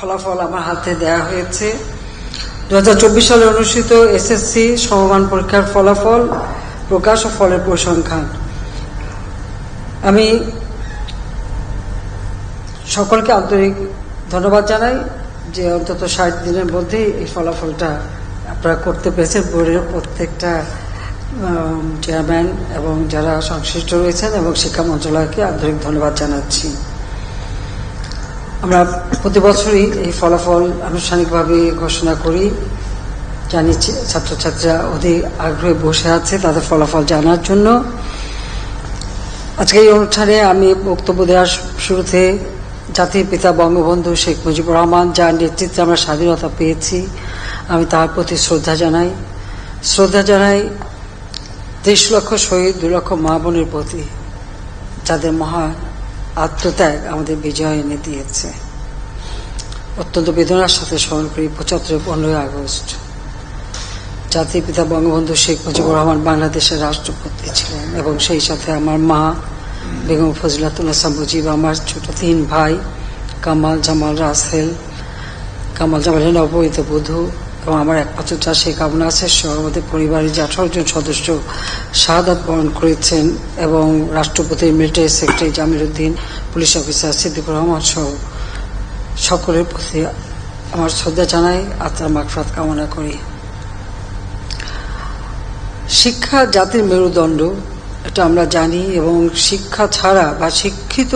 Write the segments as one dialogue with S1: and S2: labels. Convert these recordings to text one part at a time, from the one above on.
S1: ফলাফল আমার হাতে দেয়া হয়েছে। দু হাজার চব্বিশ সালে অনুষ্ঠিত এসএসসি সমমান পরীক্ষার ফলাফল প্রকাশ ও ফলের পরিসংখ্যান। আমি সকলকে আন্তরিক ধন্যবাদ জানাই যে অন্তত ষাট দিনের মধ্যেই এই ফলাফলটা আপনারা করতে পেরেছেন। বোর্ডের প্রত্যেকটা চেয়ারম্যান এবং যারা সংশ্লিষ্ট রয়েছেন এবং শিক্ষা মন্ত্রণালয়কে আন্তরিক ধন্যবাদ জানাচ্ছি। আমরা প্রতি বছরই এই ফলাফল আনুষ্ঠানিকভাবে ঘোষণা করি। জানি ছাত্রছাত্রীরা অধিক আগ্রহে বসে আছে তাদের ফলাফল জানার জন্য। আজকে এই অনুষ্ঠানে আমি বক্তব্য দেওয়ার শুরুতে জাতির পিতা বঙ্গবন্ধু শেখ মুজিবুর রহমান যার নেতৃত্বে আমরা স্বাধীনতা পেয়েছি, আমি তার প্রতি শ্রদ্ধা জানাই। শ্রদ্ধা জানাই তেইশ লক্ষ শহীদ, দু লক্ষ মা বোনের প্রতি, যাদের মহান আত্মত্যাগ আমাদের বিজয় এনে দিয়েছে। অত্যন্ত বেদনার সাথে স্মরণ করি পঁচাত্তর পনেরোই আগস্ট। জাতির পিতা বঙ্গবন্ধু শেখ মুজিবুর রহমান বাংলাদেশের রাষ্ট্রপতি ছিলেন এবং সেই সাথে আমার মা বেগম ফজিলাতুন্নেসা মুজিব, আমার ছোট তিন ভাই, কামাল, জামাল, রাসেল, কামাল জামালের নবমিত বধূ এবং আমার একমাত্র যা শেখ আবুল নাসের সহ পরিবারের যে আঠারো জন সদস্য শাহাদাত বরণ করেছেন এবং রাষ্ট্রপতির military secretary Jamir Uddin, police officer Siddiqur Rahman সহ সকলের প্রতি আমার শ্রদ্ধা জানাই, আত্মার মাগফাত কামনা করি। শিক্ষা জাতির মেরুদণ্ড, এটা আমরা জানি, এবং শিক্ষা ছাড়া বা শিক্ষিত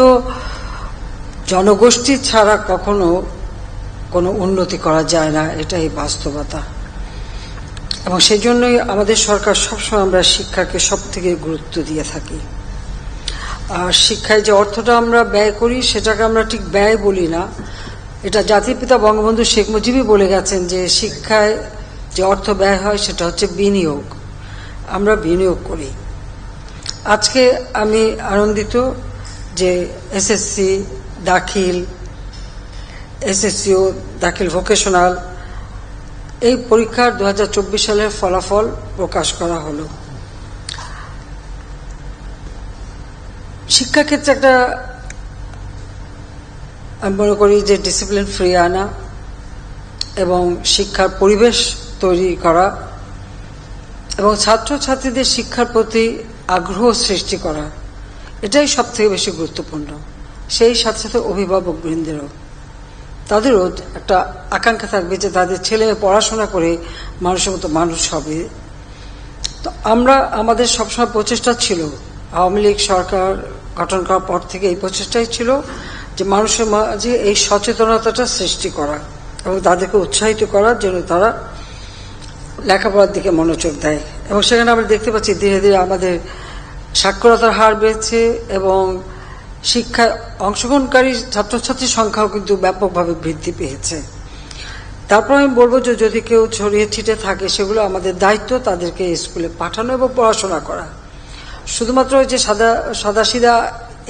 S1: জনগোষ্ঠী ছাড়া কখনো কোনো উন্নতি করা যায় না, এটাই বাস্তবতা। এবং সেই জন্যই আমাদের সরকার সবসময় আমরা শিক্ষাকে সব থেকে গুরুত্ব দিয়ে থাকি। আর শিক্ষায় যে অর্থটা আমরা ব্যয় করি, সেটাকে আমরা ঠিক ব্যয় বলি না। এটা জাতির পিতা বঙ্গবন্ধু শেখ মুজিবই বলে গেছেন যে, শিক্ষায় যে অর্থ ব্যয় হয়, সেটা হচ্ছে বিনিয়োগ। আমরা বিনিয়োগ করি। আজকে আমি আনন্দিত যে এসএসসি, দাখিল এসএসসিও দাখিল ভোকেশনাল এই পরীক্ষার দু হাজার চব্বিশ সালের ফলাফল প্রকাশ করা হলো। শিক্ষাক্ষেত্রে একটা, আমি মনে করি যে ডিসিপ্লিন ফ্রি আনা এবং শিক্ষার পরিবেশ তৈরি করা এবং ছাত্রছাত্রীদের শিক্ষার প্রতি আগ্রহ সৃষ্টি করা, এটাই সব থেকে বেশি গুরুত্বপূর্ণ। সেই সাথে সাথে অভিভাবক বৃন্দেরও তাদেরও একটা আকাঙ্ক্ষা থাকবে যে তাদের ছেলে পড়াশোনা করে মানুষের মতো মানুষ হবে। তো আমরা, আমাদের সবসময় প্রচেষ্টা ছিল, আওয়ামী লীগ সরকার গঠন করার পর থেকে এই প্রচেষ্টাই ছিল যে মানুষের মাঝে এই সচেতনতাটা সৃষ্টি করা এবং তাদেরকে উৎসাহিত করা যেন তারা লেখাপড়ার দিকে মনোযোগ দেয়। এবং সেখানে আমরা দেখতে পাচ্ছি ধীরে ধীরে আমাদের সাক্ষরতার হার বেড়েছে এবং শিক্ষায় অংশগ্রহণকারী ছাত্রছাত্রীর সংখ্যাও কিন্তু ব্যাপকভাবে বৃদ্ধি পেয়েছে। তারপর আমি বলব যে যদি কেউ ছড়িয়ে ছিটে থাকে, সেগুলো আমাদের দায়িত্ব, তাদেরকে স্কুলে পাঠানো এবং পড়াশোনা করা। শুধুমাত্র যে সাদা, সাদাসিধা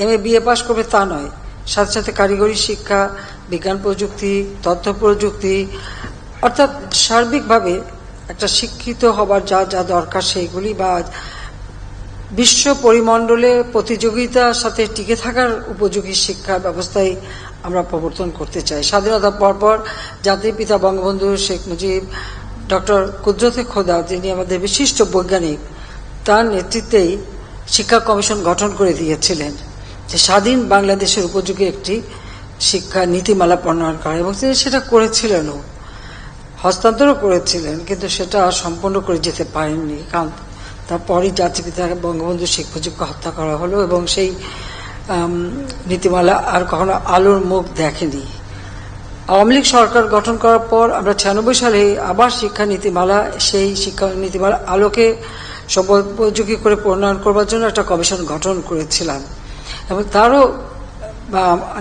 S1: এম এ, বিএ পাশ করবে তা নয়, সাথে সাথে কারিগরি শিক্ষা, বিজ্ঞান প্রযুক্তি, তথ্য প্রযুক্তি, অর্থাৎ সার্বিকভাবে একটা শিক্ষিত হবার যা যা দরকার, সেইগুলি বা বিশ্ব পরিমণ্ডলে প্রতিযোগিতার সাথে টিকে থাকার উপযোগী শিক্ষা ব্যবস্থায় আমরা প্রবর্তন করতে চাই। স্বাধীনতার পরপর জাতির পিতা বঙ্গবন্ধু শেখ মুজিব, ডক্টর কুদরতে খোদা, যিনি আমাদের বিশিষ্ট বৈজ্ঞানিক, তার নেতৃত্বেই শিক্ষা কমিশন গঠন করে দিয়েছিলেন যে স্বাধীন বাংলাদেশের উপযোগী একটি শিক্ষা নীতিমালা প্রণয়ন করা। এবং তিনি সেটা করেছিলেনও, হস্তান্তরও করেছিলেন, কিন্তু সেটা সম্পূর্ণ করে যেতে পারেননি। কারণ তারপরই জাতিপিতা বঙ্গবন্ধু শেখ মুজিবকে হত্যা করা হলো এবং সেই নীতিমালা আর কখনো আলোর মুখ দেখেনি। আওয়ামী লীগ সরকার গঠন করার পর আমরা ছিয়ানব্বই সালে আবার শিক্ষা নীতিমালা, সেই শিক্ষা নীতিমালা আলোকে সর্বোপযোগী করে প্রণয়ন করবার জন্য একটা কমিশন গঠন করেছিলাম। এবং তারও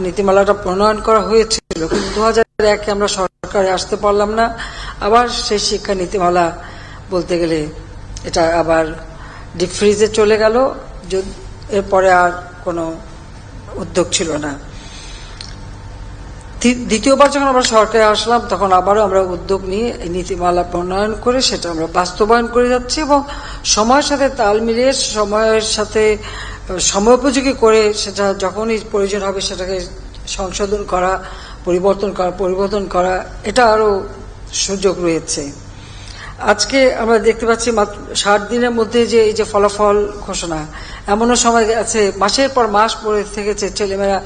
S1: নীতিমালাটা প্রণয়ন করা হয়েছিল। কিন্তু দু হাজার একে আমরা সরকারে আসতে পারলাম না। আবার সেই শিক্ষা নীতিমালা বলতে গেলে এটা আবার ডিপ ফ্রিজে চলে গেল এরপরে আর কোনো উদ্যোগ ছিল না। দ্বি- দ্বিতীয়বার যখন আমরা সরকারে আসলাম, তখন আবারও আমরা উদ্যোগ নিয়ে এই নীতিমালা প্রণয়ন করে সেটা আমরা বাস্তবায়ন করে যাচ্ছি এবং সময়ের সাথে তাল মিলিয়ে সময়ের সাথে সময়োপযোগী করে সেটা যখনই প্রয়োজন হবে সেটাকে সংশোধন করা, পরিবর্তন করা পরিবর্তন করা, এটা আরও সুযোগ রয়েছে। আজকে আমরা দেখতে পাচ্ছি ষাট দিনের মধ্যে যে এই যে ফলাফল ঘোষণা, এমনও সময় আছে, মাসের পর মাস পরে থেকেছে, ছেলেমেয়েরা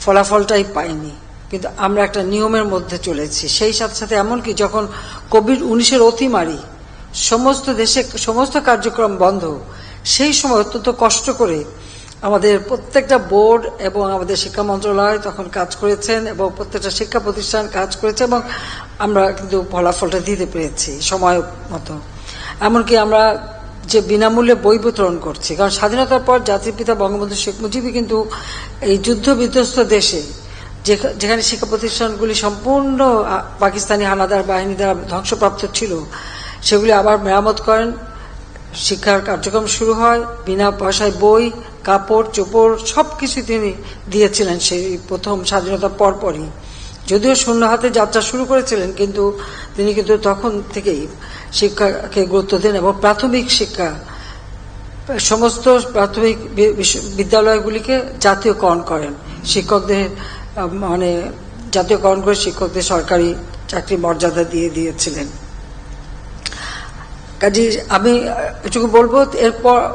S1: ফলাফলটাই পায়নি। কিন্তু আমরা একটা নিয়মের মধ্যে চলেছি। সেই সাথে সাথে এমনকি যখন কোভিড উনিশের অতিমারি সমস্ত দেশে, সমস্ত কার্যক্রম বন্ধ, সেই সময় অত্যন্ত কষ্ট করে আমাদের প্রত্যেকটা বোর্ড এবং আমাদের শিক্ষা মন্ত্রণালয় তখন কাজ করেছেন এবং প্রত্যেকটা শিক্ষা প্রতিষ্ঠান কাজ করেছে এবং আমরা কিন্তু ফলাফলটা দিতে পেরেছি সময় মতো। এমনকি আমরা যে বিনামূল্যে বই বিতরণ করছি, কারণ স্বাধীনতার পর জাতির পিতা বঙ্গবন্ধু শেখ মুজিবই কিন্তু এই যুদ্ধ বিধ্বস্ত দেশে যেখা- যেখানে শিক্ষা প্রতিষ্ঠানগুলি সম্পূর্ণ পাকিস্তানি হানাদার বাহিনী দ্বারা ধ্বংসপ্রাপ্ত ছিল, সেগুলি আবার মেরামত করেন। শিক্ষার কার্যক্রম শুরু হয়, বিনা পয়সায় বই, কাপড়, চোপড় সব কিছু তিনি দিয়েছিলেন সেই প্রথম স্বাধীনতার পরপরই। যদিও শূন্য হাতে যাত্রা শুরু করেছিলেন, কিন্তু তিনি কিন্তু তখন থেকেই শিক্ষাকে গুরুত্ব দেন এবং প্রাথমিক শিক্ষা, সমস্ত প্রাথমিক বিদ্যালয়গুলিকে জাতীয়করণ করেন। শিক্ষকদের মানে জাতীয়করণ করে শিক্ষকদের সরকারি চাকরি মর্যাদা দিয়ে দিয়েছিলেন। কাজে আমি এটুকু বলব, এরপর,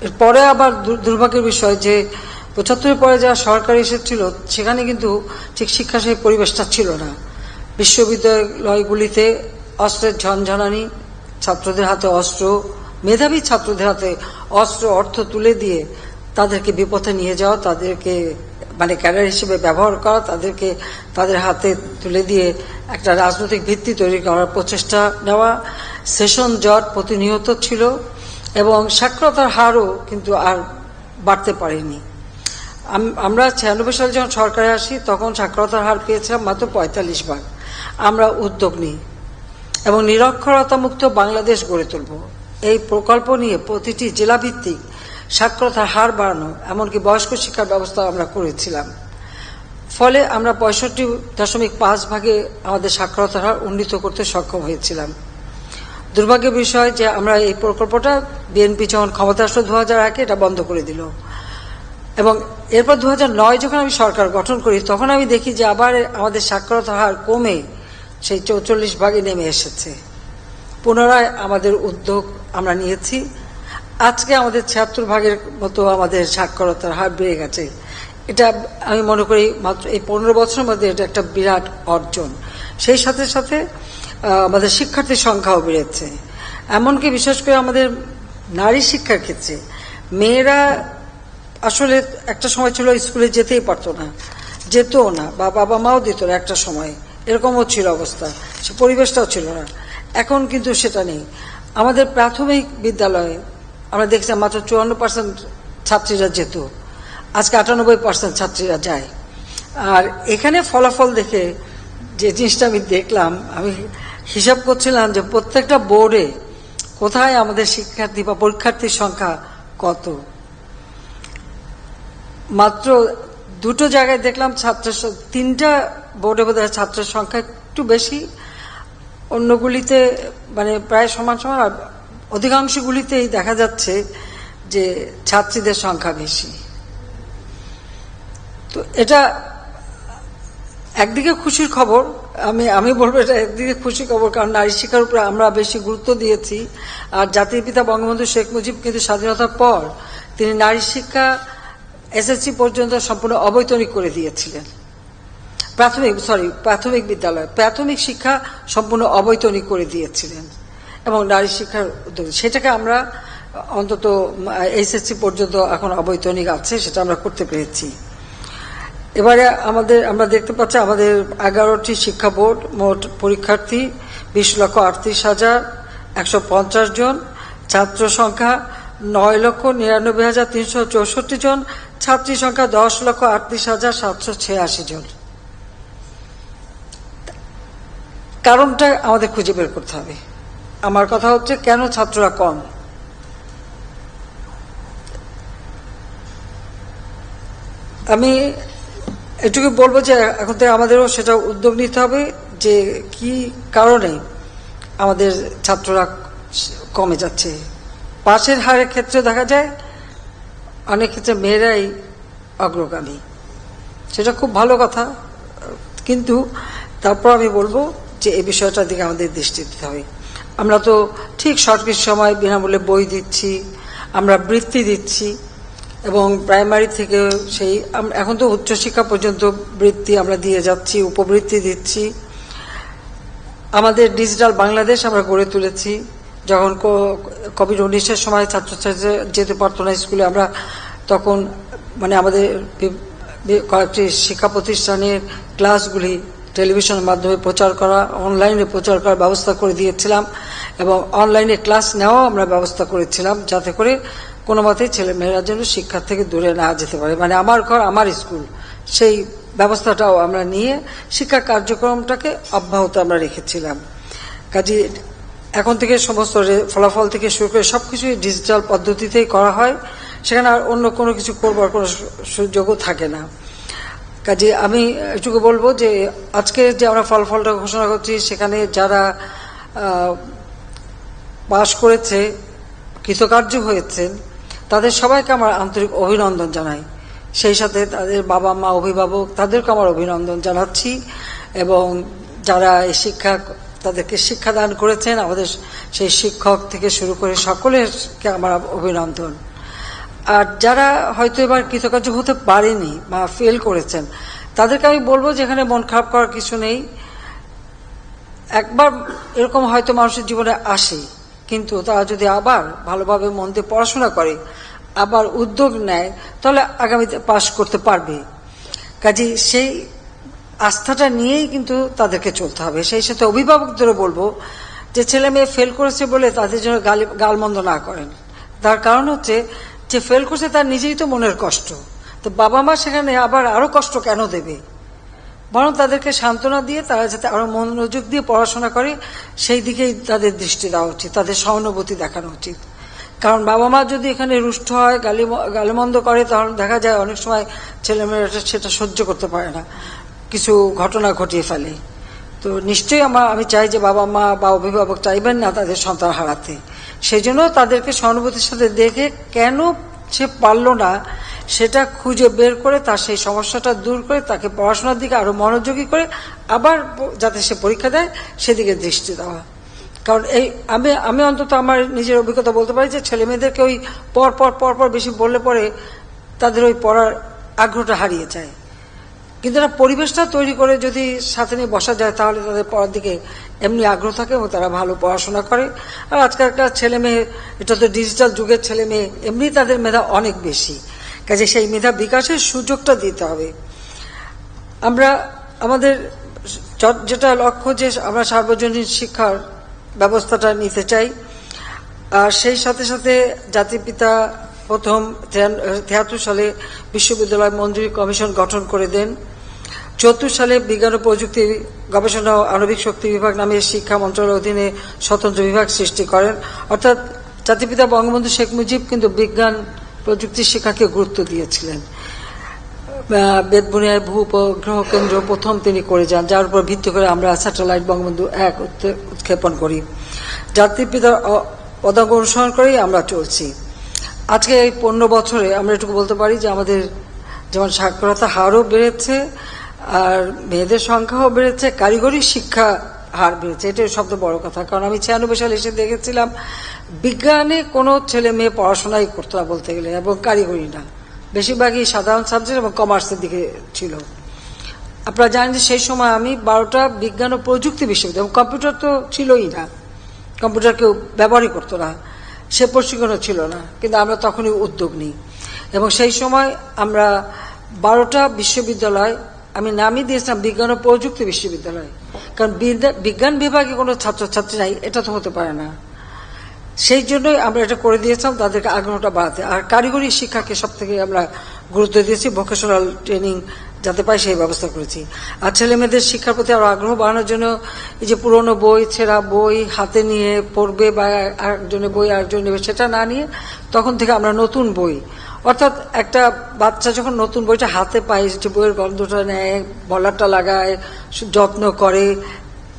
S1: এরপরে আবার দুর- দুর্ভাগ্যের বিষয় যে পঁচাত্তরের পরে যারা সরকার এসেছিল, সেখানে কিন্তু ঠিক শিক্ষা সেই পরিবেশটা ছিল না। বিশ্ববিদ্যালয়গুলিতে অস্ত্রের ঝনঝনানি, ছাত্রদের হাতে অস্ত্র, মেধাবী ছাত্রদের হাতে অস্ত্র, অর্থ তুলে দিয়ে তাদেরকে বিপথে নিয়ে যাওয়া, তাদেরকে মানে ক্যাডার হিসেবে ব্যবহার করা, তাদেরকে তাদের হাতে তুলে দিয়ে একটা রাজনৈতিক ভিত্তি তৈরি করার প্রচেষ্টা নেওয়া, সেশন জট প্রতিনিয়ত ছিল এবং সাক্ষরতার হারও কিন্তু আর বাড়তে পারেনি। আমরা ছিয়ানব্বই সালে যখন সরকারে আসি, তখন সাক্ষরতার হার পেয়েছিলাম মাত্র পঁয়তাল্লিশ বার আমরা উদ্যোগ নিই এবং নিরক্ষরতা মুক্ত বাংলাদেশ গড়ে তুলব। এই প্রকল্প নিয়ে প্রতিটি জেলাভিত্তিক সাক্ষরতার হার বাড়ানো, এমনকি বয়স্ক শিক্ষার ব্যবস্থা আমরা করেছিলাম। ফলে আমরা পঁয়ষট্টি দশমিক পাঁচ ভাগে আমাদের সাক্ষরতার হার উন্নীত করতে সক্ষম হয়েছিলাম। দুর্ভাগ্যের বিষয় যে আমরা এই প্রকল্পটা বিএনপি যখন ক্ষমতা আসলো দু হাজার একে, এটা বন্ধ করে দিল। এবং এরপর দু নয় যখন আমি সরকার গঠন করি, তখন আমি দেখি যে আবার আমাদের সাক্ষরতার হার কমে সেই চৌচল্লিশ ভাগে নেমে এসেছে। পুনরায় আমাদের উদ্যোগ আমরা নিয়েছি। আজকে আমাদের ছিয়াত্তর ভাগের মতো আমাদের সাক্ষরতার হার বেড়ে গেছে। এটা আমি মনে করি মাত্র এই পনেরো বছরের মধ্যে এটা একটা বিরাট অর্জন। সেই সাথে সাথে আমাদের শিক্ষার্থীর সংখ্যাও বেড়েছে। এমনকি বিশেষ করে আমাদের নারী শিক্ষার ক্ষেত্রে, মেয়েরা আসলে একটা সময় ছিল স্কুলে যেতেই পারতো না, যেতও না, বা বাবা মাও দিত না একটা সময়। এরকমও ছিল অবস্থা, সে পরিবেশটাও ছিল না। এখন কিন্তু সেটা নেই। আমাদের প্রাথমিক বিদ্যালয়ে আমরা দেখছি মাত্র চুয়ান্ন পার্সেন্ট ছাত্রীরা যেত আজকে আটানব্বই পার্সেন্ট ছাত্রীরা যায়। আর এখানে ফলাফল দেখে যে জিনিসটা আমি দেখলাম, আমি হিসাব করছিলাম যে প্রত্যেকটা বোর্ডে কোথায় আমাদের শিক্ষার্থী বা পরীক্ষার্থীর সংখ্যা কত। মাত্র দুটো জায়গায় দেখলাম ছাত্র তিনটা বোর্ডে বোধ ছাত্রের সংখ্যা একটু বেশি, অন্যগুলিতে মানে প্রায় সমান সমান, আর অধিকাংশগুলিতেই দেখা যাচ্ছে যে ছাত্রীদের সংখ্যা বেশি। তো এটা একদিকে খুশির খবর, আমি আমি বলব এটা একদিকে খুশি খবর, কারণ নারী শিক্ষার উপরে আমরা বেশি গুরুত্ব দিয়েছি, আর জাতির পিতা বঙ্গবন্ধু শেখ মুজিব কিন্তু স্বাধীনতার পর তিনি নারী শিক্ষা এসএসসি পর্যন্ত সম্পূর্ণ অবৈতনিক করে দিয়েছিলেন। প্রাথমিক সরি প্রাথমিক বিদ্যালয়, প্রাথমিক শিক্ষা সম্পূর্ণ অবৈতনিক করে দিয়েছিলেন। এবং নারী শিক্ষার উদ্যোগ। সেটাকে আমরা অন্তত এইচএসসি পর্যন্ত এখন অবৈতনিক আছে, সেটা আমরা করতে পেরেছি। এবারে আমাদের, আমরা দেখতে পাচ্ছি আমাদের এগারোটি শিক্ষা বোর্ড, মোট পরীক্ষার্থী বিশ লক্ষ আটত্রিশ হাজার একশো পঞ্চাশ জন, ছাত্র সংখ্যা নয় লক্ষ নিরানব্বই হাজার তিনশো চৌষট্টি জন, ছাত্রী সংখ্যা দশ লক্ষ আটত্রিশ হাজার সাতশো ছিয়াশি জন। কারণটা আমাদের খুঁজে বের করতে হবে। আমার কথা হচ্ছে, কেন ছাত্ররা কম? আমি এটুকু বলব যে, এখন থেকে আমাদেরও সেটা উদ্যোগ নিতে হবে যে, কি কারণে আমাদের ছাত্ররা কমে যাচ্ছে। পাশের হারের ক্ষেত্রে দেখা যায়, অনেক ক্ষেত্রে মেয়েরাই অগ্রগামী। সেটা খুব ভালো কথা, কিন্তু তারপর আমি বলব যে এই বিষয়টার দিকে আমাদের দৃষ্টি দিতে হবে। আমরা তো ঠিক সঠিক সময় বিনামূল্যে বই দিচ্ছি, আমরা বৃত্তি দিচ্ছি, এবং প্রাইমারি থেকে সেই এখন তো উচ্চশিক্ষা পর্যন্ত বৃত্তি আমরা দিয়ে যাচ্ছি, উপবৃত্তি দিচ্ছি। আমাদের ডিজিটাল বাংলাদেশ আমরা গড়ে তুলেছি। যখন কোভিড উনিশের সময় ছাত্রছাত্রীরা যেতে পারতো না স্কুলে, আমরা তখন মানে আমাদের কয়েকটি শিক্ষা প্রতিষ্ঠানের ক্লাসগুলি টেলিভিশনের মাধ্যমে প্রচার করা, অনলাইনে প্রচার করার ব্যবস্থা করে দিয়েছিলাম এবং অনলাইনে ক্লাস নেওয়াও আমরা ব্যবস্থা করেছিলাম যাতে করে কোনো মতেই ছেলে মেয়েরা যেন শিক্ষার থেকে দূরে না যেতে পারে। মানে আমার ঘর, আমার স্কুল, সেই ব্যবস্থাটাও আমরা নিয়ে শিক্ষা কার্যক্রমটাকে অব্যাহত আমরা রেখেছিলাম। কাজে এখন থেকে সমস্ত ফলাফল থেকে শুরু করে সব কিছুই ডিজিটাল পদ্ধতিতেই করা হয়। সেখানে আর অন্য কোনো কিছু করবার কোনো সুযোগও থাকে না। কাজে আমি এটুকু বলব যে আজকে যে আমরা ফলাফলটা ঘোষণা করছি, সেখানে যারা পাশ করেছে, কৃতকার্য হয়েছেন, তাদের সবাইকে আমার আন্তরিক অভিনন্দন জানাই। সেই সাথে তাদের বাবা মা অভিভাবক তাদেরকে আমার অভিনন্দন জানাচ্ছি এবং যারা এই শিক্ষা, তাদেরকে শিক্ষাদান করেছেন, আমাদের সেই শিক্ষক থেকে শুরু করে সকলেরকে আমার অভিনন্দন। আর যারা হয়তো এবার কৃতকার্য হতে পারেনি বা ফেল করেছেন, তাদেরকে আমি বলব যে এখানে মন খারাপ করার কিছু নেই। একবার এরকম হয়তো মানুষের জীবনে আসে, কিন্তু তারা যদি আবার ভালোভাবে মন দিয়ে পড়াশোনা করে, আবার উদ্যোগ নেয়, তাহলে আগামীতে পাশ করতে পারবে। কাজে সেই আস্থাটা নিয়েই কিন্তু তাদেরকে চলতে হবে। সেই সাথে অভিভাবকদেরও বলব যে ছেলে মেয়ে ফেল করেছে বলে তাদের জন্য গালি গালমন্দ না করেন। তার কারণ হচ্ছে যে ফেল করছে তার নিজেই তো মনের কষ্ট। তো বাবা মা সেখানে আবার আরও কষ্ট কেন দেবে? বরং তাদেরকে সান্ত্বনা দিয়ে তারা যাতে আরও মনোযোগ দিয়ে পড়াশোনা করে, সেই দিকেই তাদের দৃষ্টি দেওয়া উচিত, তাদের সহানুভূতি দেখানো উচিত। কারণ বাবা মা যদি এখানে রুষ্ট হয়, গালি গালিমন্দ করে, তাহলে দেখা যায় অনেক সময় ছেলেমেয়েরা সেটা সহ্য করতে পারে না। কিছু ঘটনা ঘটিয়ে ফেলে। তো নিশ্চয়ই আমার, আমি চাই যে বাবা মা বা অভিভাবক চাইবেন না তাদের সন্তান হারাতে। সেই জন্য তাদেরকে সহানুভূতির সাথে দেখে কেন সে পারল না, সেটা খুঁজে বের করে তার সেই সমস্যাটা দূর করে তাকে পড়াশোনার দিকে আরও মনোযোগী করে আবার যাতে সে পরীক্ষা দেয়, সেদিকে দৃষ্টি দেওয়া। কারণ এই, আমি আমি অন্তত আমার নিজের অভিজ্ঞতা বলতে পারি যে ছেলে মেয়েদেরকে ওই পর পর পর বেশি বললে পরে তাদের ওই পড়ার আগ্রহটা হারিয়ে যায়। কিন্তু একটা পরিবেশটা তৈরি করে যদি সাথে নিয়ে বসা যায়, তাহলে তাদের পড়ার দিকে এমনি আগ্রহ থাকে এবং তারা ভালো পড়াশোনা করে। আর আজকালকার ছেলে মেয়ে, এটা তো ডিজিটাল যুগের ছেলে মেয়ে, এমনি তাদের মেধা অনেক বেশি। কাজে সেই মেধা বিকাশের সুযোগটা দিতে হবে। আমরা, আমাদের যেটা লক্ষ্য যে আমরা সার্বজনীন শিক্ষার ব্যবস্থাটা নিতে চাই, আর সেই সাথে সাথে জাতিপিতা প্রথম তিয়াত্তর সালে বিশ্ববিদ্যালয় মঞ্জুরি কমিশন গঠন করে দেন। চুয়াত্তর সালে বিজ্ঞান ও প্রযুক্তি গবেষণা ও আণবিক শক্তি বিভাগ নামে শিক্ষা মন্ত্রণালয়ের অধীনে স্বতন্ত্র বিভাগ সৃষ্টি করেন। অর্থাৎ জাতিপিতা বঙ্গবন্ধু শেখ মুজিব কিন্তু বিজ্ঞান, প্রযুক্তি শিক্ষাকে গুরুত্ব দিয়েছিলেন। বেদবুনিয়ায় ভূ উপগ্রহ কেন্দ্র প্রথম তিনি করে যান, যার উপর ভিত্তি করে আমরা স্যাটেলাইট বঙ্গবন্ধু এক উৎক্ষে- উৎক্ষেপণ করি। জাতির পিতার অ- পদাঙ্ক অনুসরণ করেই আমরা চলছি। আজকে এই পনেরো বছরে আমরা এটুকু বলতে পারি যে আমাদের যেমন সাক্ষরতা হারও বেড়েছে আর মেয়েদের সংখ্যাও বেড়েছে, কারিগরি শিক্ষা হার বেড়েছে, এটাই সবচেয়ে বড় কথা। কারণ আমি ছিয়ানব্বই সালে এসে দেখেছিলাম, বিজ্ঞানে কোনো ছেলে মেয়ে পড়াশোনাই করতো না বলতে গেলে, এবং কারিগরি না। বেশিরভাগই সাধারণ সাবজেক্ট এবং কমার্সের দিকে ছিল। আপনারা জানেন যে সেই সময় আমি বারোটা বিজ্ঞান ও প্রযুক্তি বিশ্ববিদ্যালয় কম্পিউটার তো ছিলই না। কম্পিউটার কেউ ব্যবহারই করতো না, সে প্রশিক্ষণও ছিল না, কিন্তু আমরা তখনই উদ্যোগ নিই। এবং সেই সময় আমরা বারোটা বিশ্ববিদ্যালয় আমি নামই দিয়েছিলাম বিজ্ঞান ও প্রযুক্তি বিশ্ববিদ্যালয়। কারণ বিজ্ঞান বিভাগে কোনো ছাত্রছাত্রী নাই, এটা তো হতে পারে না। সেই জন্যই আমরা এটা করে দিয়েছিলাম, তাদেরকে আগ্রহটা বাড়াতে। আর কারিগরি শিক্ষাকে সব থেকে আমরা গুরুত্ব দিয়েছি ভোকেশনাল ট্রেনিং যাতে পাই সেই ব্যবস্থা করেছি। আর ছেলে মেয়েদের শিক্ষার প্রতি আরও আগ্রহ বাড়ানোর জন্য এই যে পুরনো বই, ছেঁড়া বই হাতে নিয়ে পড়বে বা আরেকজনের বই আরেকজন নেবে, সেটা না নিয়ে তখন থেকে আমরা নতুন বই অর্থাৎ একটা বাচ্চা যখন নতুন বইটা হাতে পায়, যে বইয়ের গন্ধটা নেয় বলারটা লাগায়, যত্ন করে,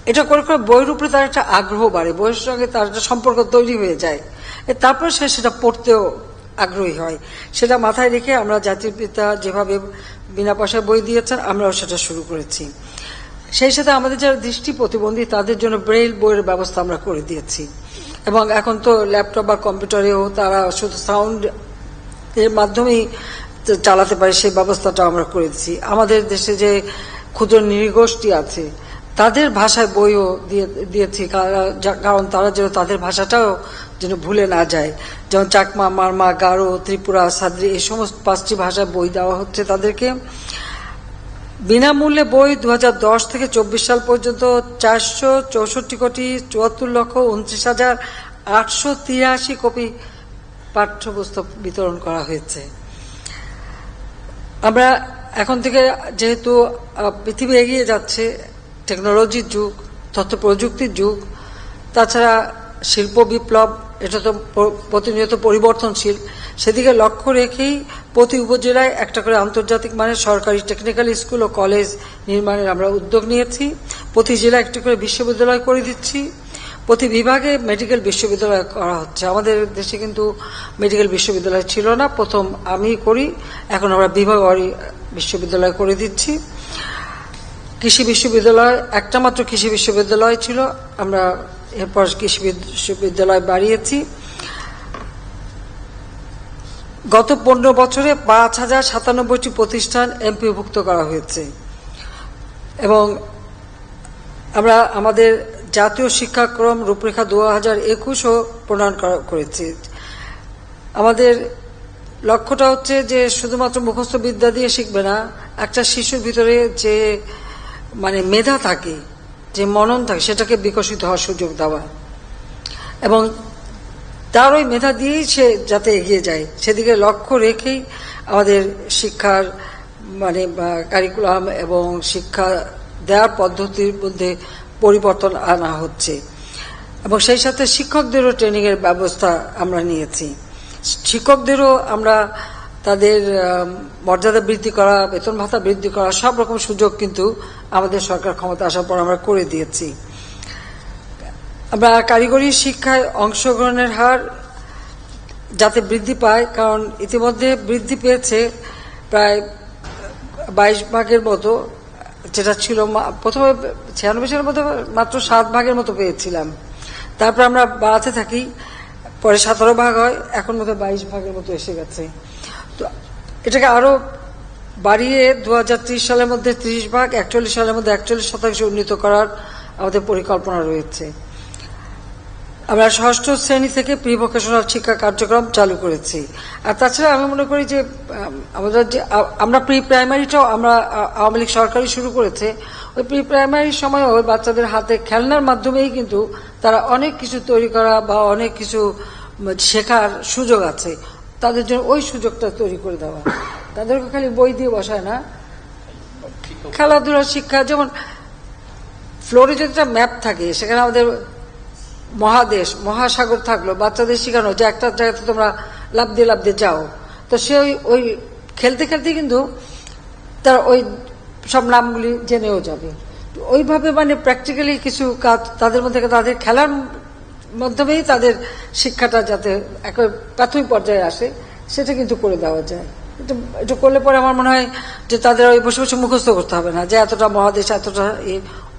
S1: এটা করে করে বইয়ের উপরে তার একটা আগ্রহ বাড়ে, বইয়ের সঙ্গে তার একটা সম্পর্ক তৈরি হয়ে যায়। তারপরে সে সেটা পড়তেও আগ্রহী হয়। সেটা মাথায় রেখে আমরা জাতির পিতা যেভাবে বিনা পয়সায় বই দিয়েছেন, আমরাও সেটা শুরু করেছি। সেই সাথে আমাদের যারা দৃষ্টি প্রতিবন্ধী, তাদের জন্য ব্রেইল বইয়ের ব্যবস্থা আমরা করে দিয়েছি। এবং এখন তো ল্যাপটপ বা কম্পিউটারেও তারা শুধু সাউন্ড এর মাধ্যমেই চালাতে পারে সেই ব্যবস্থাটা আমরা করেছি আমাদের দেশে যে ক্ষুদ্র নৃগোষ্ঠী আছে, তাদের ভাষায় বইও দিয়ে, দিয়েছি। কারণ তারা যেন তাদের ভাষাটাও যেন ভুলে না যায়। যেমন চাকমা, মারমা, গারো, ত্রিপুরা, সাদ্রি, এই সমস্ত পাঁচটি ভাষায় বই দেওয়া হচ্ছে তাদেরকে। বিনামূল্যে বই দু হাজার দশ থেকে চব্বিশ সাল পর্যন্ত চারশো চৌষট্টি কোটি চুয়াত্তর লক্ষ উনত্রিশ হাজার আটশো তিরাশি কপি পাঠ্যপুস্তক বিতরণ করা হয়েছে। আমরা এখন থেকে যেহেতু পৃথিবী এগিয়ে যাচ্ছে টেকনোলজির যুগ, তথ্য প্রযুক্তির যুগ, তাছাড়া শিল্প বিপ্লব, এটা তো প্রতিনিয়ত পরিবর্তনশীল, সেদিকে লক্ষ্য রেখেই প্রতি উপজেলায় একটা করে আন্তর্জাতিক মানের সরকারি টেকনিক্যাল স্কুল ও কলেজ নির্মাণের আমরা উদ্যোগ নিয়েছি। প্রতি জেলায় একটি করে বিশ্ববিদ্যালয় করে দিচ্ছি। প্রতি বিভাগে মেডিকেল বিশ্ববিদ্যালয় করা হচ্ছে। আমাদের দেশে কিন্তু মেডিকেল বিশ্ববিদ্যালয় ছিল না। প্রথম আমি করি, এখন আমরা বিভাগবাড়ি বিশ্ববিদ্যালয় করে দিচ্ছি। কৃষি বিশ্ববিদ্যালয়, একটা মাত্র কৃষি বিশ্ববিদ্যালয় ছিল। আমরা এরপর কৃষি বিশ্ববিদ্যালয় বাড়িয়েছি। গত পনেরো বছরে পাঁচ হাজার সাতানব্বইটি প্রতিষ্ঠান এমপিভুক্ত করা হয়েছে। এবং আমরা আমাদের জাতীয় শিক্ষাক্রম রূপরেখা দু হাজার একুশও প্রণয়ন করা- করেছি। আমাদের লক্ষ্যটা হচ্ছে যে শুধুমাত্র মুখস্থ বিদ্যা দিয়ে শিখবে না, একটা শিশুর ভিতরে যে মানে মেধা থাকে, যে মনন থাকে, সেটাকে বিকশিত হওয়ার সুযোগ দেওয়া। এবং তার ওই মেধা দিয়েই সে যাতে এগিয়ে যায়, সেদিকে লক্ষ্য রেখেই আমাদের শিক্ষার মানে কারিকুলাম এবং শিক্ষা দেওয়ার পদ্ধতির মধ্যে পরিবর্তন আনা হচ্ছে। এবং সেই সাথে শিক্ষকদেরও ট্রেনিংয়ের ব্যবস্থা আমরা নিয়েছি। শিক্ষকদেরও আমরা তাদের মর্যাদা বৃদ্ধি করা, বেতন ভাতা বৃদ্ধি করা সব রকম সুযোগ কিন্তু আমাদের সরকার ক্ষমতা আসার পর আমরা করে দিয়েছি। আমরা কারিগরি শিক্ষায় অংশগ্রহণের হার যাতে বৃদ্ধি পায়, কারণ ইতিমধ্যে বৃদ্ধি পেয়েছে প্রায় বাইশ ভাগের মতো যেটা ছিল প্রথমে ছিয়ানব্বই সালের মধ্যে মাত্র সাত ভাগের মতো পেয়েছিলাম। তারপর আমরা বাড়াতে থাকি, পরে সতেরো ভাগ হয়, এখন মতো বাইশ ভাগের মতো এসে গেছে। তো এটাকে আরও বাড়িয়ে দুহাজার ত্রিশ সালের মধ্যে ত্রিশ ভাগ, একচল্লিশ সালের মধ্যে একচল্লিশ শতাংশ উন্নীত করার আমাদের পরিকল্পনা রয়েছে। আমরা ষষ্ঠ শ্রেণি থেকে প্রি ভোকেশনাল শিক্ষা কার্যক্রম চালু করেছি। আর তাছাড়া আমি মনে করি যে আমাদের যে আমরা প্রি প্রাইমারিটাও আমরা আওয়ামী লীগ সরকারই শুরু করেছে। ওই প্রি প্রাইমারির সময় ওই বাচ্চাদের হাতে খেলনার মাধ্যমেই কিন্তু তারা অনেক কিছু তৈরি করা বা অনেক কিছু শেখার সুযোগ আছে। তাদের জন্য ওই সুযোগটা তৈরি করে দেওয়া। তাদেরকে খালি বই দিয়ে বসায় না। খেলাধুলার শিক্ষা, যেমন, ফ্লোরে যদি একটা ম্যাপ থাকে, সেখানে আমাদের মহাদেশ, মহাসাগর থাকল, বাচ্চাদের শেখানো, যে একটা জায়গাতে তোমরা লাভ দিয়ে লাভ দিয়ে যাও। তো সে ওই ওই খেলতে খেলতে কিন্তু তার ওই সব নামগুলি জেনেও যাবে। ওইভাবে মানে প্র্যাকটিক্যালি কিছু কাজ তাদের মধ্যে, তাদের খেলার মাধ্যমেই তাদের শিক্ষাটা যাতে এক প্রাথমিক পর্যায়ে আসে, সেটা কিন্তু করে দেওয়া যায়। এটা এটা করলে পরে আমার মনে হয় যে তাদের ওই বসে বসে মুখস্থ করতে হবে না, যে এতটা মহাদেশ, এতটা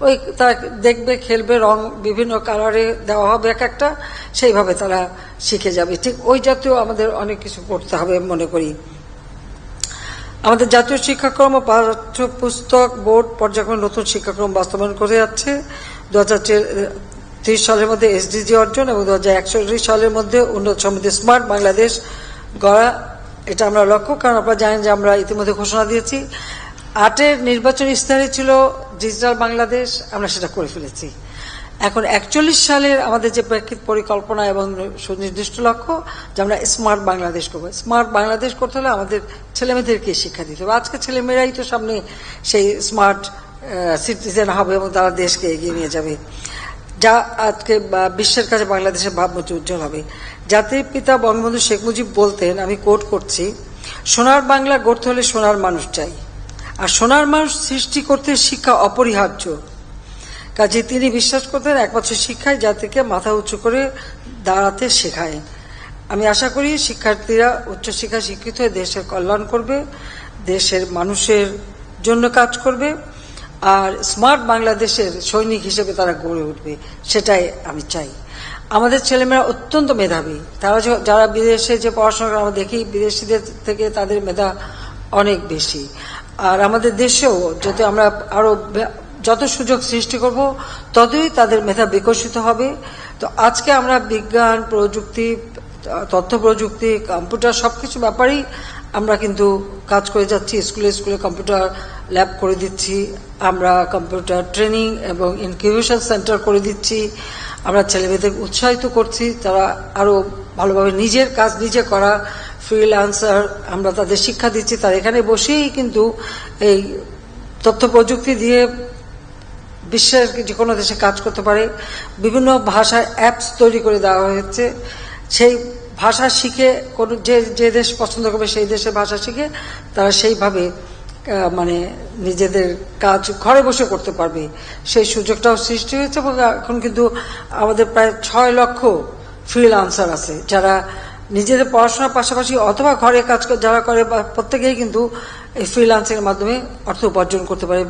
S1: ওই তারা দেখবে, খেলবে, রং বিভিন্ন কালারে দেওয়া হবে এক একটা, সেইভাবে তারা শিখে যাবে। ঠিক ওই জাতীয় আমাদের অনেক কিছু করতে হবে মনে করি। আমাদের জাতীয় শিক্ষাক্রম ও পাঠ্যপুস্তক বোর্ড পর্যায়ক্রমে নতুন শিক্ষাক্রম বাস্তবায়ন করে যাচ্ছে। দু হাজার ত্রিশ সালের মধ্যে এসডিজি অর্জন এবং দু হাজার একচল্লিশ সালের মধ্যে উন্নত সমৃদ্ধ স্মার্ট বাংলাদেশ গড়া। এটা আমরা লক্ষ্য, কারণ আপনারা জানেন যে আমরা ইতিমধ্যে ঘোষণা দিয়েছি। আটের নির্বাচন ইস্তাহারে ছিল ডিজিটাল বাংলাদেশ, আমরা সেটা করে ফেলেছি। এখন একচল্লিশ সালের আমাদের যে পরিকল্পনা এবং সুনির্দিষ্ট লক্ষ্য যে আমরা স্মার্ট বাংলাদেশ করব। স্মার্ট বাংলাদেশ করতে হলে আমাদের ছেলেমেয়েদেরকে শিক্ষা দিতে হবে। আজকে ছেলেমেয়েরাই তো সামনে সেই স্মার্ট সিটিজেন হবে এবং তারা দেশকে এগিয়ে নিয়ে যাবে। যা আজকে বিশ্বের কাছে বাংলাদেশের ভাবমূর্তি উজ্জ্বল হবে। জাতির পিতা বঙ্গবন্ধু শেখ মুজিব বলতেন, আমি কোট করছি, সোনার বাংলা গড়তে হলে সোনার মানুষ চাই। আর সোনার মানুষ সৃষ্টি করতে শিক্ষা অপরিহার্য। কাজে তিনি বিশ্বাস করতেন একমাত্র শিক্ষায় জাতিকে মাথা উঁচু করে দাঁড়াতে শেখায়। আমি আশা করি শিক্ষার্থীরা উচ্চশিক্ষা শিক্ষিত হয়ে দেশের কল্যাণ করবে, দেশের মানুষের জন্য কাজ করবে, আর স্মার্ট বাংলাদেশের সৈনিক হিসেবে তারা গড়ে উঠবে, সেটাই আমি চাই। আমাদের ছেলেমেয়েরা অত্যন্ত মেধাবী। তারা যারা বিদেশে যে পড়াশোনা করে, আমরা দেখি বিদেশিদের থেকে তাদের মেধা অনেক বেশি। আর আমাদের দেশেও যদি আমরা আরও যত সুযোগ সৃষ্টি করব, ততই তাদের মেধা বিকশিত হবে। তো আজকে আমরা বিজ্ঞান, প্রযুক্তি, তথ্য প্রযুক্তি, কম্পিউটার সবকিছু ব্যাপারেই আমরা কিন্তু কাজ করে যাচ্ছি। স্কুলে স্কুলে কম্পিউটার ল্যাব করে দিচ্ছি। আমরা কম্পিউটার ট্রেনিং এবং ইনকিউবেশন সেন্টার করে দিচ্ছি। আমরা ছেলেমেয়েদের উৎসাহিত করছি। তারা আরও ভালোভাবে নিজের কাজ নিজে করা ফ্রিল্যান্সার আমরা তাদের শিক্ষা দিচ্ছি, তারা এখানে বসেই কিন্তু এই তথ্য প্রযুক্তি দিয়ে বিশ্বের যে কোনো দেশে কাজ করতে পারে। বিভিন্ন ভাষায় অ্যাপস তৈরি করে দেওয়া হয়েছে। সেই ভাষা শিখে কোনো যে যে দেশ পছন্দ করবে সেই দেশের ভাষা শিখে তারা সেইভাবে মানে নিজেদের কাজ ঘরে বসে করতে পারবে। সেই সুযোগটাও সৃষ্টি হয়েছে এবং এখন কিন্তু আমাদের প্রায় ছয় লক্ষ ফ্রিলান্সার আছে যারা নিজেদের পড়াশোনার পাশাপাশি অথবা ঘরে কাজ যারা করে প্রত্যেকেই কিন্তু এই ফ্রিলান্সিং এর মাধ্যমে অর্থ উপার্জন করতে পারে।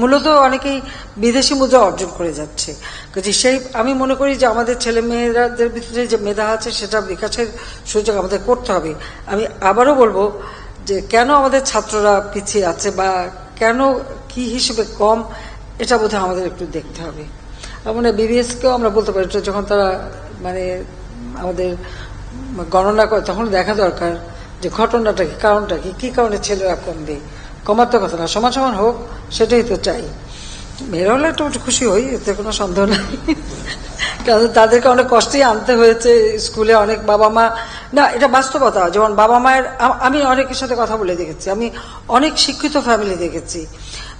S1: মূলত অনেকেই বিদেশি মুদ্রা অর্জন করে যাচ্ছে। কাজে সেই, আমি মনে করি যে আমাদের ছেলে মেয়েরাদের ভিতরে যে মেধা আছে সেটা বিকাশের সুযোগ আমাদের করতে হবে। আমি আবারও বলব যে কেন আমাদের ছাত্ররা পিছিয়ে আছে বা কেন কি হিসেবে কম, এটা বোধহয় আমাদের একটু দেখতে হবে। মানে বিবিএসকেও আমরা বলতে পারি, যখন তারা মানে আমাদের গণনা করে, তখন দেখা দরকার যে ঘটনাটা কি, কারণটা কি কি কারণে ছেলেরা কমবে কমার তো কথা না, সমান সমান হোক, সেটাই তো চাই। মেয়েরা হলে একটু খুশি হই, এতে কোনো সন্দেহ নাই। কারণ তাদেরকে অনেক কষ্টেই আনতে হয়েছে স্কুলে, অনেক বাবা মা। না, এটা বাস্তবতা, যেমন বাবা মায়ের, আমি অনেকের সাথে কথা বলে দেখেছি, আমি অনেক শিক্ষিত ফ্যামিলি দেখেছি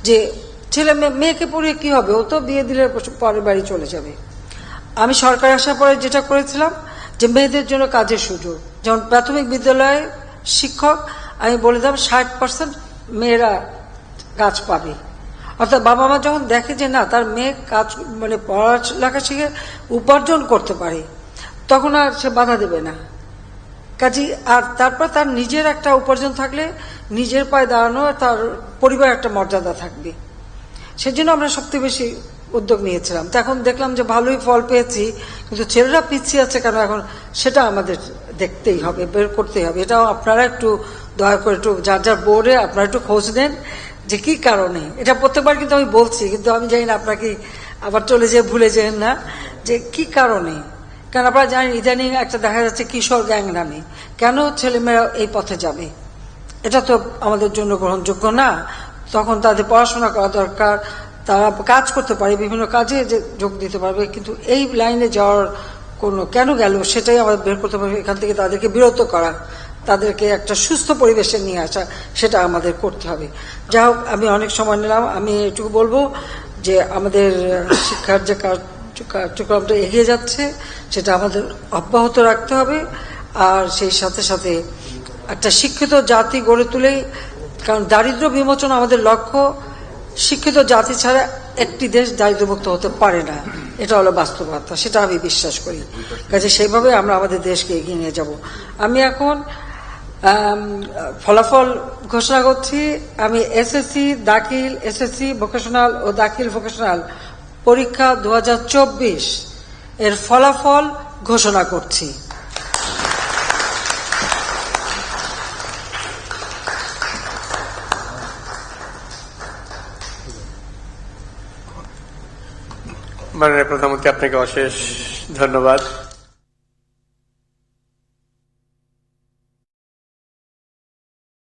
S1: যে ছেলে মেয়ে- মেয়েকে পড়িয়ে কি হবে? ও তো বিয়ে দিলে পরের বাড়ি চলে যাবে। আমি সরকার আসার পরে যেটা করেছিলাম যে মেয়েদের জন্য কাজের সুযোগ। যেমন প্রাথমিক বিদ্যালয়ে শিক্ষক, আমি বলে দিলাম ষাট পার্সেন্ট মেয়েরা কাজ পাবে। অর্থাৎ বাবা মা যখন দেখে যে না, তার মেয়ে কাজ মানে পড়ালেখা শিখে উপার্জন করতে পারে, তখন আর সে বাধা দেবে না। কাজী, আর তারপর তার নিজের একটা উপার্জন থাকলে নিজের পায়ে দাঁড়ানো তার পরিবার একটা মর্যাদা থাকবে। সেজন্য আমরা সবথেকে বেশি উদ্যোগ নিয়েছিলাম। তো এখন দেখলাম যে ভালোই ফল পেয়েছি, কিন্তু ছেলেরা পিছিয়ে আছে কেন? এখন সেটা আমাদের দেখতেই হবে, বের করতেই হবে। এটাও আপনারা একটু দয়া করে একটু যার যার বোর্ডে আপনারা একটু খোঁজ নেন যে কি কারণে। এটা প্রত্যেকবার কিন্তু আমি বলছি, কিন্তু আমি জানি না আপনাকে আবার চলে যেয়ে ভুলে যেন না যে কি কারণে? কারণ আপনারা জানেন, ইদানিং একটা দেখা যাচ্ছে কিশোর গ্যাং নামে। কেন ছেলেমেয়েরা এই পথে যাবে? এটা তো আমাদের জন্য গ্রহণযোগ্য না। তখন তাদের পড়াশোনা করা দরকার তারা কাজ করতে পারে, বিভিন্ন কাজে যে যোগ দিতে পারবে, কিন্তু এই লাইনে যাওয়ার কোনো কেন গেল সেটাই আমাদের বের করতে পারবে এখান থেকে তাদেরকে বিরত করা, তাদেরকে একটা সুস্থ পরিবেশে নিয়ে আসা, সেটা আমাদের করতে হবে। যা হোক, আমি অনেক সময় নিলাম। আমি এটুকু বলব যে আমাদের শিক্ষার যে কার্য- কার্যক্রমটা এগিয়ে যাচ্ছে, সেটা আমাদের অব্যাহত রাখতে হবে। আর সেই সাথে সাথে একটা শিক্ষিত জাতি গড়ে তুলেই, কারণ দারিদ্র বিমোচন আমাদের লক্ষ্য। শিক্ষিত জাতি ছাড়া একটি দেশ দারিদ্রমুক্ত হতে পারে না। এটা হলো বাস্তবতা, সেটা আমি বিশ্বাস করি। কাজে সেইভাবে আমরা আমাদের দেশকে এগিয়ে নিয়ে যাব। আমি এখন ফলাফল ঘোষণা করছি। আমি এসএসসি দাখিল, এসএসসি ভোকেশনাল ও দাখিল ভোকেশনাল পরীক্ষা দু হাজার চব্বিশ এর ফলাফল ঘোষণা করছি।
S2: মাননীয় প্রধানমন্ত্রী আপনাকে অশেষ ধন্যবাদ।